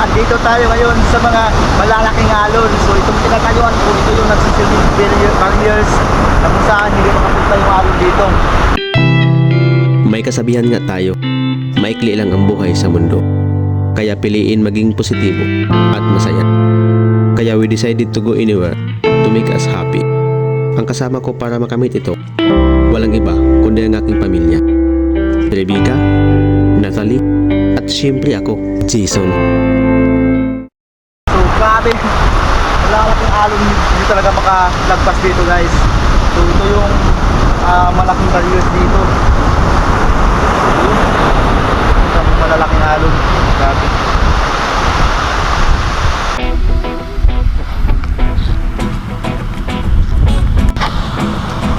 andito tayo ngayon sa mga malalaking alon. So itong tinatayuan ko, ito yung nagsisilbing barrier- barriers na kung saan hindi makapunta yung alon dito. May kasabihan nga tayo, maikli lang ang buhay sa mundo. Kaya piliin maging positibo at masaya. Kaya we decided to go anywhere to make us happy. Ang kasama ko para makamit ito, walang iba kundi ang aking pamilya. Rebecca, Natalie, at siyempre ako, Jason. So grabe, malalaking alon hindi talaga makalagpas dito guys. So ito yung ah, malaking barriers dito. Ito yung malalaking alon. Grabe.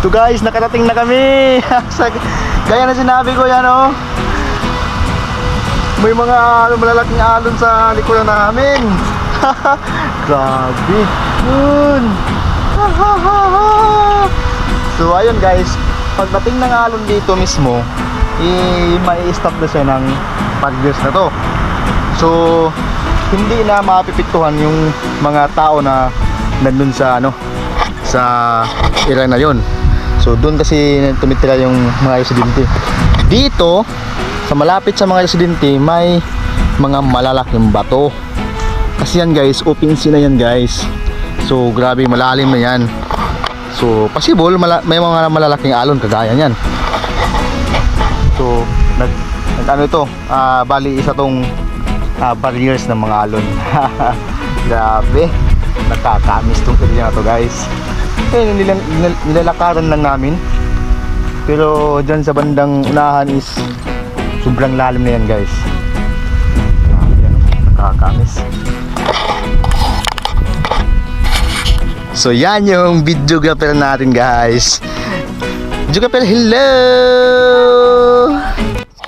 So guys, nakarating na kami. Gaya na sinabi ko yan oh. May mga ano, malalaking alon sa likuran namin. Grabe. Yun. so ayun guys, pagdating ng alon dito mismo, eh, may stop na siya ng paggas na to. So, hindi na mapipiktuhan yung mga tao na nandun sa ano sa area na yon. So doon kasi tumitira yung mga residente. Dito sa malapit sa mga residente may mga malalaking bato. Kasi yan guys, open sea na yan guys. So grabe malalim na yan. So possible mala- may mga malalaking alon kagaya niyan. So nag, nag ano ito, ah, bali isa tong ah, barriers ng mga alon. grabe. Nakakamiss tong area na to guys. Eh, nilang, nil- nilalakaran lang namin. Pero dyan sa bandang unahan is sobrang lalim na yan guys. Grabe ano, nakakamiss. So yan yung videographer natin guys. Videographer, hello!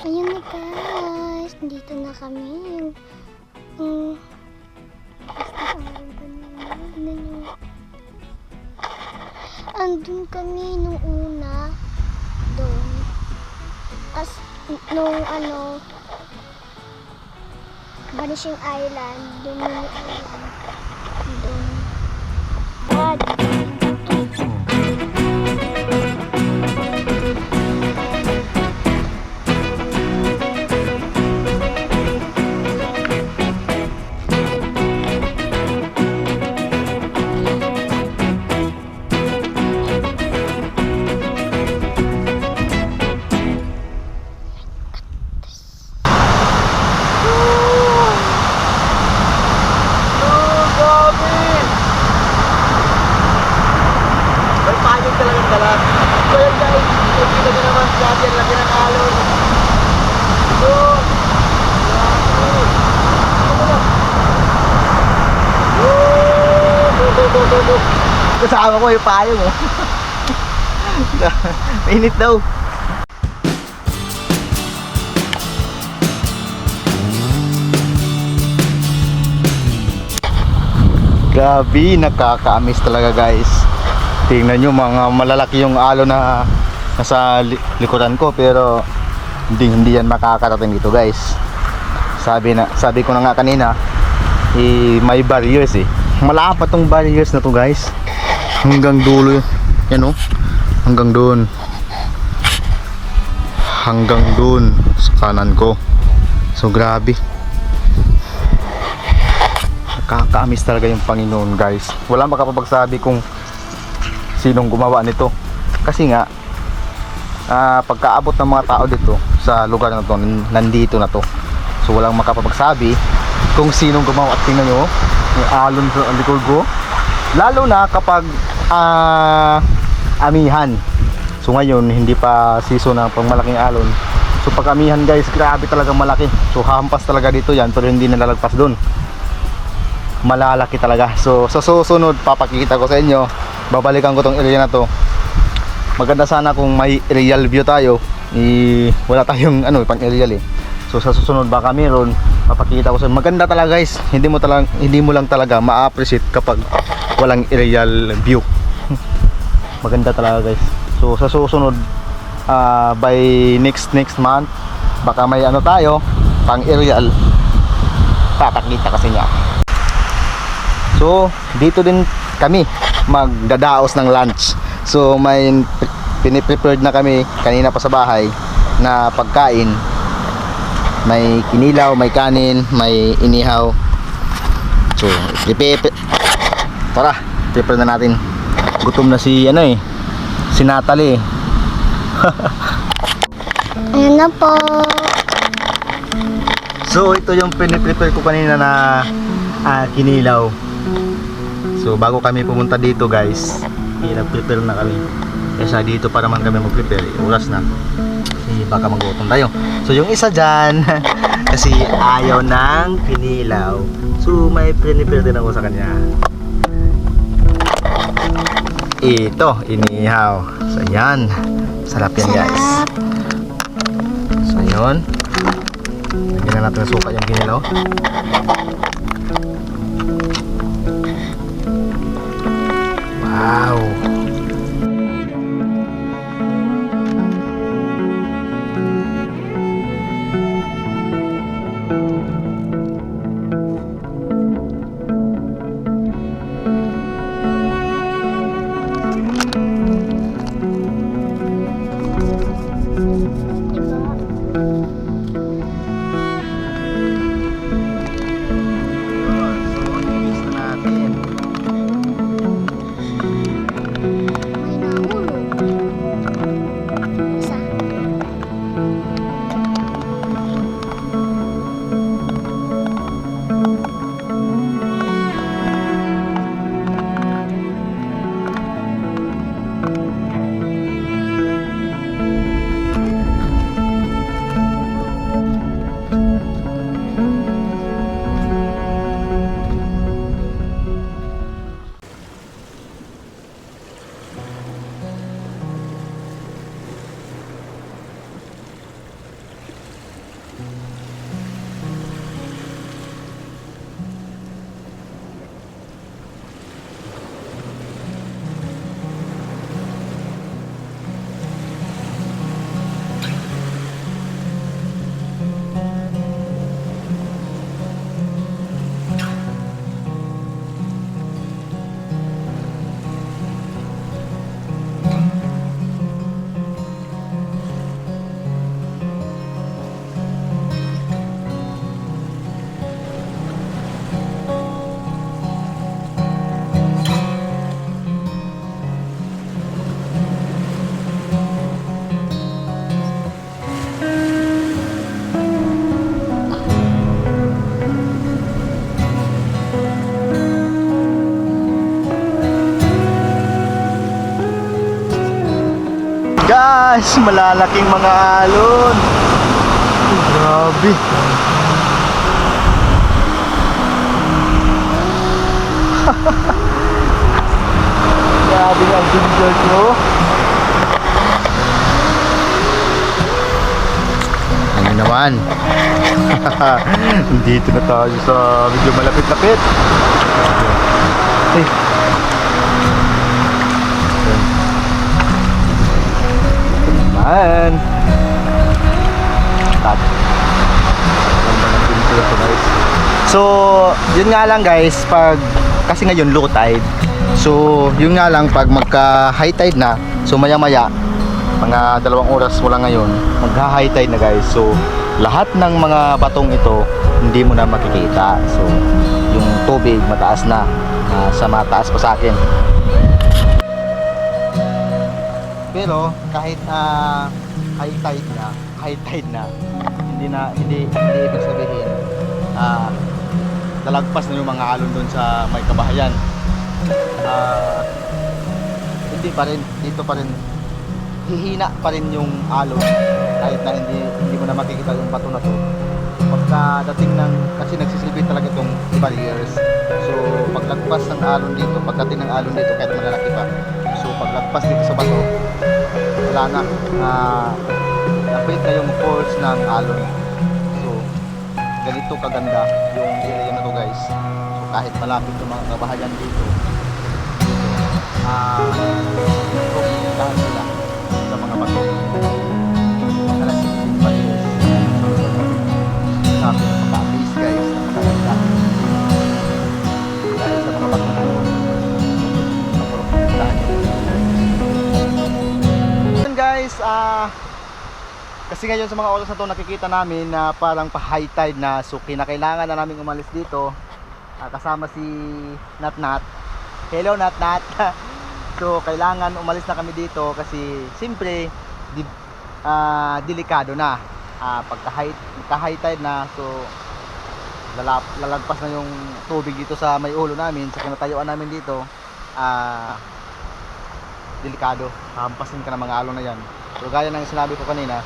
Ayun na guys, nandito na kami. Yung, andun kami nung una, doon. As, nung ano, Vanishing Island, yung island, nakikita nyo naman grabe ang laki ng alon. Yun! Kasama ko yung payong oh. Mainit daw. Grabe, nakaka-amaze talaga guys. Tingnan nyo mga malalaki yung alo na nasa li- likuran ko pero hindi hindi yan makakarating dito guys. Sabi na sabi ko na nga kanina, eh, may barriers eh. Malapa tong barriers na to guys. Hanggang dulo yan oh. Hanggang doon. Hanggang doon sa kanan ko. So grabe nakakaamis talaga yung Panginoon guys wala makapagsabi kung sinong gumawa nito kasi nga ah, pagkaabot ng mga tao dito sa lugar na to nan- nandito na to. So walang makapagsabi kung sinong gumawa. At tingnan nyo yung alon sa likod ko. Lalo na kapag ah, amihan. So ngayon hindi pa season ng pangmalaking alon. So pag amihan guys grabe talaga malaki. So hampas talaga dito yan pero hindi nalalagpas doon malalaki talaga. So sa susunod papakita ko sa inyo. Babalikan ko tong area na to. Maganda sana kung may aerial view tayo. Eh, wala tayong ano pang aerial eh. So sa susunod baka meron papakita ko sa. Maganda talaga guys. Hindi mo talaga hindi mo lang talaga ma-appreciate kapag walang aerial view. Maganda talaga guys. So sa susunod ah, by next next month baka may ano tayo pang aerial papakita kasi niya so dito din kami magdadaos ng lunch so may piniprepared na kami kanina pa sa bahay na pagkain may kinilaw, may kanin, may inihaw so prepare tara prepare na natin gutom na si ano eh si Natalie Ayan na po. So ito yung piniprepare ko kanina na ah, kinilaw. So bago kami pumunta dito guys, i-prepare na kami. Kaya dito para man kami mag-prepare, eh, oras na. Kasi baka magutom tayo. So yung isa dyan, kasi ayaw ng kinilaw. So may prepare din ako sa kanya. Ito, inihaw. So yan. Sarap yan guys. So yun. Lagyan na natin ng suka yung kinilaw. Wow! Guys, malalaking mga alon. Grabe. grabe ang ginger ko. Ano naman? Dito na tayo sa medyo malapit-lapit. Ay. naman. Ito guys. So, yun nga lang guys, pag kasi ngayon low tide. So, yun nga lang pag magka high tide na, so maya maya mga dalawang oras mula ngayon, magka high tide na guys. So, lahat ng mga batong ito hindi mo na makikita. So, yung tubig mataas na ah, sa mataas pa sa akin. Pero kahit na high tide na, high tide na, hindi na hindi hindi ibig sabihin ah lalagpas na yung mga alon doon sa may kabahayan. Ah hindi pa rin dito pa rin hihina pa rin yung alon kahit na hindi hindi mo na makikita yung bato na to. Pagka dating ng kasi nagsisilbi talaga itong barriers. So paglagpas ng alon dito, pagdating ng alon dito kahit malalaki pa. Paglagpas dito sa bato, wala na. Uh, napit na yung force ng alon so ganito kaganda yung area na to guys. So kahit malapit yung mga kabahayan dito ah uh, sila sa mga bato Kasi ngayon sa mga oras na to nakikita namin na parang pa high tide na so kinakailangan na namin umalis dito Ah, kasama si Nat Nat. Hello Nat Nat. so kailangan umalis na kami dito kasi siyempre di, ah, delikado na. Ah, pagka high, high tide na so lalap, lalagpas na yung tubig dito sa may ulo namin sa kinatayuan namin dito ah delikado hampasin ka ng mga alon na yan so gaya ng sinabi ko kanina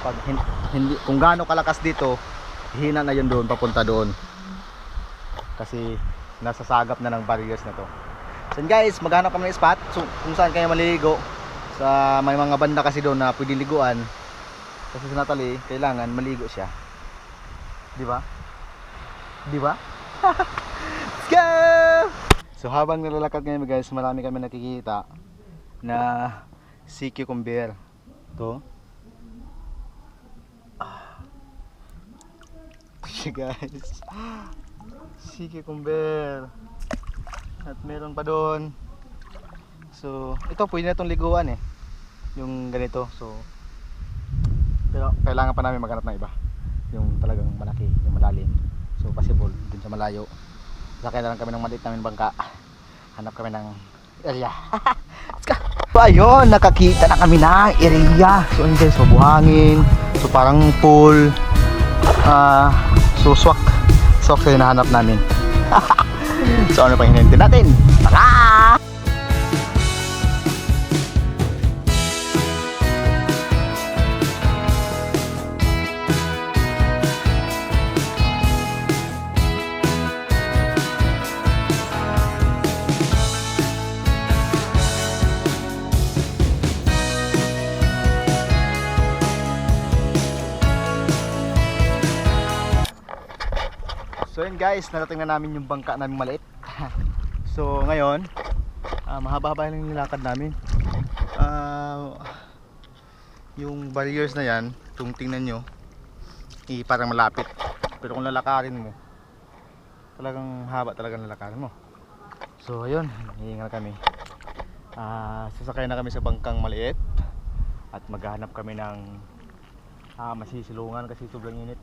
pag hin- hindi, kung gaano kalakas dito hina na yun doon papunta doon kasi nasasagap na ng barriers na to so guys maghanap kami ng spot so, kung saan kayo maliligo sa may mga banda kasi doon na pwede liguan kasi si Natalie kailangan maligo siya di ba? Di ba? Let's go! So habang nilalakad ngayon guys, marami kami nakikita na sea cucumber. To. Siya guys. Sea cucumber. At meron pa doon. So, ito pwede na itong liguan eh. Yung ganito. So, pero kailangan pa namin maghanap ng iba. Yung talagang malaki, yung malalim. So possible dun sa malayo. Sakay na lang kami ng maliit namin bangka. Hanap kami ng area. So ayun, nakakita na kami ng area. So ayun guys, so buhangin. So parang pool. Ah, so swak. Swak sa hinahanap namin. so ano pa hinihintay natin? Tara! Guys, narating na namin yung bangka namin maliit. so ngayon, ah, mahaba-haba lang yung nilakad namin. Ah, yung barriers na yan, kung tingnan nyo, eh, parang malapit. Pero kung lalakarin mo, talagang haba talagang lalakarin mo. So ayun, hihingal kami. Ah, sasakay na kami sa bangkang maliit at maghahanap kami ng ah, masisilungan kasi sobrang init.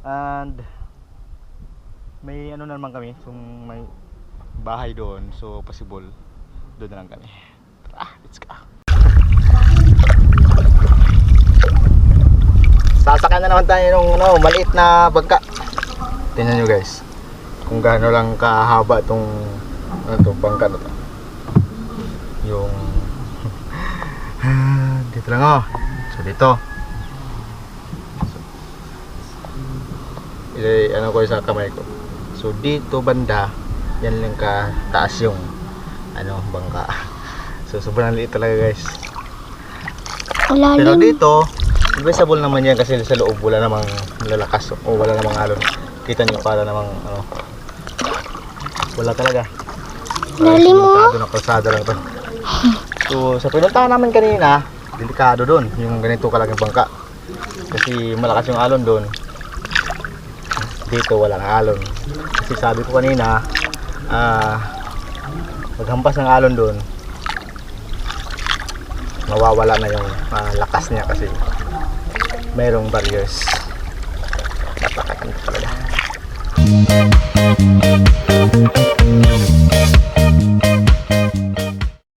And may ano na naman kami, kung may bahay doon, so possible doon na lang kami. Tara, let's go. Sasakyan na naman tayo ng ano, maliit na bangka. Tingnan nyo guys, kung gaano lang kahaba tong ano to, bangka na to. Yung dito lang oh. So dito. Ilay, ano ko sa kamay ko. So dito banda, yan lang ka taas yung ano bangka. So sobrang liit talaga guys. Pero dito, invisible naman yan kasi sa loob wala namang lalakas o wala namang alon. Kita niyo para namang ano wala talaga. Lalim mo. Delikado na kalsada lang to. So sa pinuntahan namin kanina, delikado doon yung ganito kalaking bangka. Kasi malakas yung alon doon dito walang alon kasi sabi ko kanina ah, maghampas ng alon doon mawawala na yung ah, lakas niya kasi merong barriers napakaganda talaga Thank you.